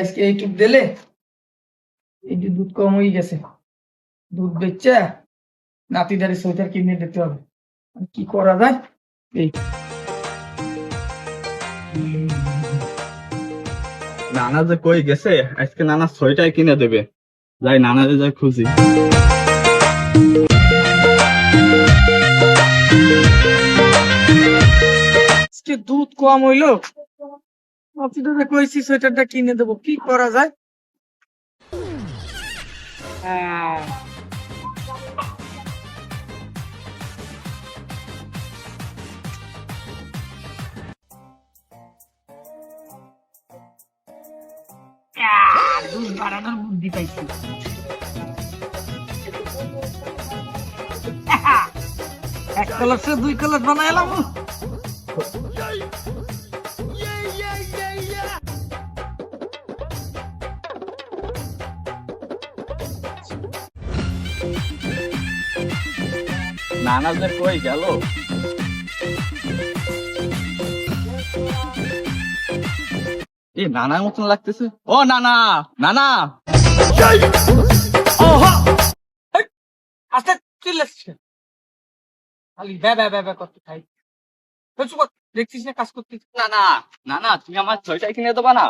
আজকে এইটুক দিলে এই যে দুধ কম হয়ে গেছে দুধ বেচে নাতিদারি সোয়েটার কিনে দিতে হবে। কি করা যায়? এই। নানা যে কই গেছে আজকে নানা ছয়টায় কিনে দেবে। যাই নানারে যাই খুঁজি আজকে দুধ কম হইল নাতিদারে কইছি সোয়েটারটা কিনে দেবো। কি করা যায়? বাড়ানোর বুদ্ধি পাইছি। এক দুই কলস বানাই নানা যে কই গেল? এই নানার মতন লাগতেছে। ও নানা নানা। আস্তে চিল্লাচ্ছে খালি ব্যা ব্যা ব্যা করতে খাই দেখছিস না কাজ করতে? নানা নানা তুমি আমার ছয়টায় কিনে দেবা না?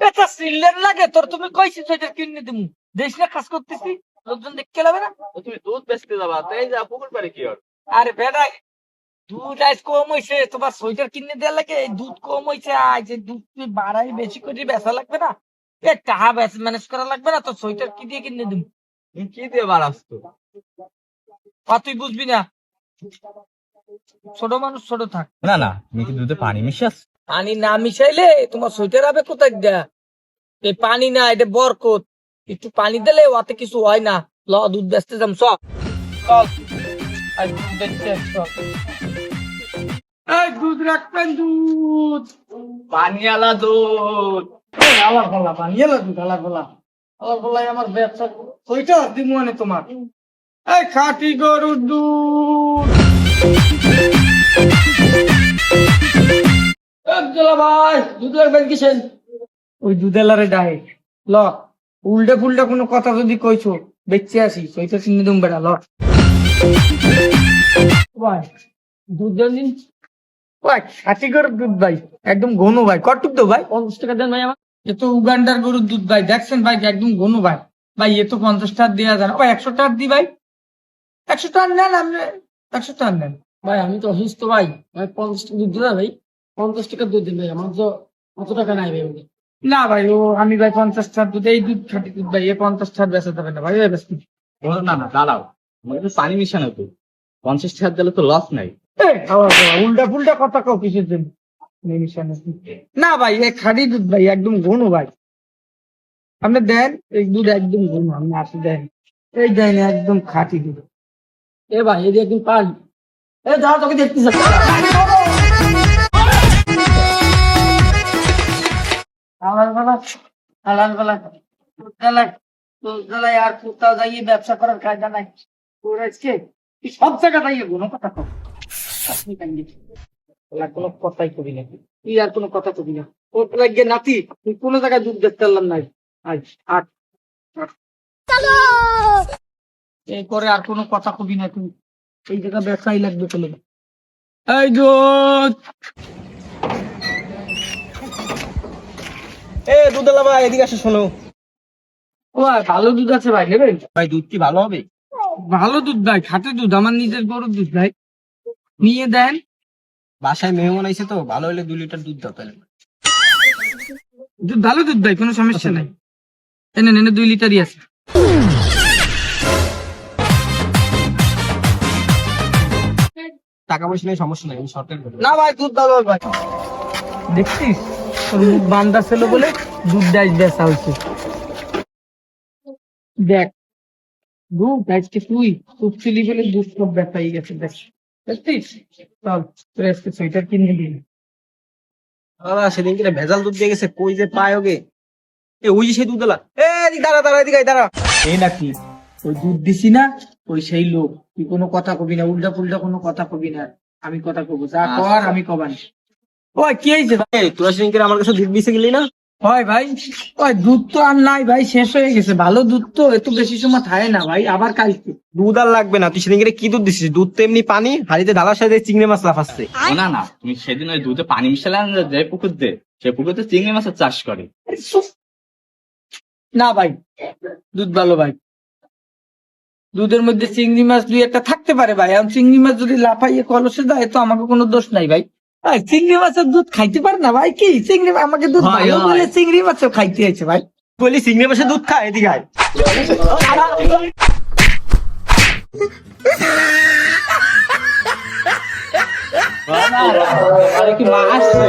এটা সিলের লাগে তোর তুমি কইছিস সেটা কিনে দিমু দেশ না কাজ করতেছি? লোকজন দেখতে যাবে না? তুমি দুধ বেচতে যাবা তো এই যা পুকুর পাড়ে কি আর আরে বেটা দুধ আজ কম হয়েছে তোমার সোয়েটার কিনে দেওয়া লাগে দুধ কম হয়েছে আজ দুধ তুই বাড়াই বেশি করে বেচা লাগবে না? এ টাকা বেচ ম্যানেজ করা লাগবে না তো সোয়েটার কি দিয়ে কিনে কি দিয়ে বাড়াস তো? তুই বুঝবি না ছোট মানুষ ছোট থাক। না না তুমি কি দুধে পানি মিশাস? পানি না মিশাইলে তোমার সোয়েটার হবে কোথায় দেয়া? এই পানি না এটা বরকত। একটু পানি দিলে ওতে কিছু হয় না। ল, দুধ বেচতে যাম সব দুধ রাখবেন দুধ। পানিয়ালা দুধ। তোমার? খাঁটি গরুর দুধ। ভাই ওই দুধেলারে ডাহে ল। উল্টে ফুলটে কোনো কথা যদি কইছো বেচে আসি সইটা চিনি দুম বেড়া ল। ভাই দুধ দিন ভাই খাঁটি গরুর দুধ ভাই একদম ঘন ভাই কটুক তো ভাই? পঞ্চাশ টাকা দেন ভাই আমার। এ তো উগান্ডার গরুর দুধ ভাই দেখছেন ভাই একদম ঘন ভাই। ভাই এ তো পঞ্চাশ টাকা দেওয়া যায় না। ভাই একশো টাকা দি ভাই। একশো টাকা নেন আপনি একশো টাকা নেন। ভাই আমি তো অসুস্থ ভাই। ভাই পঞ্চাশ টাকা দুধ দিলা ভাই। পঞ্চাশ টাকা দুধ দিন ভাই আমার তো অত টাকা নাই ভাই না ভাই ও আমি ভাই পঞ্চাশ টাকা দুধ এই দুধ খাঁটি দুধ ভাই এ পঞ্চাশ টাকা বেচা যাবে না ভাই এই বেচতে। না না দাঁড়াও। আমার তো পানি মিশানো তো। পঞ্চাশ টাকা দিলে তো লস নাই। উল্টা ফুলটা কথা কও কিসের জন্য? না ভাই এ খাঁটি দুধ ভাই একদম ঘন ভাই। আপনি দেন এই দুধ একদম ঘন আপনি আসি দেন। এই দেন একদম খাঁটি দুধ। এ ভাই এদি একদিন পান। এ দাঁড়া তোকে দেখতেছি হালাল বেলা আর কোথাও যাইয়ে ব্যবসা করার কায়দা নাই। তোর আজকে সব জায়গা যাইয়ে কোনো কথা কর কোনো কথাই কবি না। তুই আর কোনো কথা কবি না। লাগে নাতি তুই কোনো জায়গায় দুধ দেখতে পারলাম নাই আজ আট এরপরে আর কোনো কথা কবি না তুই। এই জায়গা ব্যবসাই লাগবে চলে। এই দুধ! এ দুধেলা ভাই এদিকে আসো শোনো। ও ভাই, ভালো দুধ আছে ভাই নেবেন? ভাই দুধ কি ভালো হবে? ভালো দুধ ভাই খাঁটি দুধ আমার নিজের গরুর দুধ ভাই। নিয়ে দেন। বাসায় মেহমান আইছে তো ভালো হলে দু লিটার দুধ দাও তাহলে। দুধ ভালো দুধ ভাই কোনো সমস্যা নাই। এনে এনে দুই লিটারই আছে। টাকা পয়সা নেই সমস্যা নাই আমি সরকার না ভাই দুধ ভালো ভাই। দেখছিস? মুখ বান্দা ছিল বলে দুধ ডাইস বেচা হয়েছে। দেখ দুধ আজকে তুই দুধ ছিলি বলে দুধ সব হয়ে গেছে দেখ। চল তোর আজকে সোয়েটার কিনে দাদা সেদিন কিনা ভেজাল দুধ দিয়ে গেছে কই যে পায় ওকে? এ ওই যে সেই দুধেলা এ এদিক দাঁড়া দাঁড়া এদিকে দাঁড়া। এই নাকি? ওই দুধ দিছি না ওই সেই লোক। তুই কোনো কথা কবি না উল্টা পুল্টা কোনো কথা কবি না। আমি কথা কব যা কর আমি কবানি। ও কি হয়েছে ভাই? তোরা সেদিন কিনা আমার কাছে দুধ দিছে গেলি না? হয় ভাই ওই দুধ তো আর নাই ভাই শেষ হয়ে গেছে। ভালো দুধ তো এত বেশি সময় থাকে না ভাই আবার কালকে। দুধ আর লাগবে না তুই সেদিনকে কি দুধ দিছিস? দুধ তো এমনি পানি হাড়িতে ঢালার সাথে চিংড়ি মাছ লাফাচ্ছে। না না তুমি সেদিন ওই দুধে পানি মিশালে আনলে যে পুকুর দে সে পুকুরতে চিংড়ি মাছের চাষ করে। না ভাই দুধ ভালো ভাই। দুধের মধ্যে চিংড়ি মাছ দুই একটা থাকতে পারে ভাই এখন চিংড়ি মাছ যদি লাফাইয়ে কলসে দেয় তো আমাকে কোনো দোষ নাই ভাই। চিংড়ি মাছের দুধ খাইতে পারে না ভাই কি চিংড়ি আমাকে দুধ হয়, ভালো বলে চিংড়ি মাছও খাইতে হয়েছে ভাই বলি চিংড়ি মাছের দুধ খায় এদিকে আয় আরে কি মা আসছে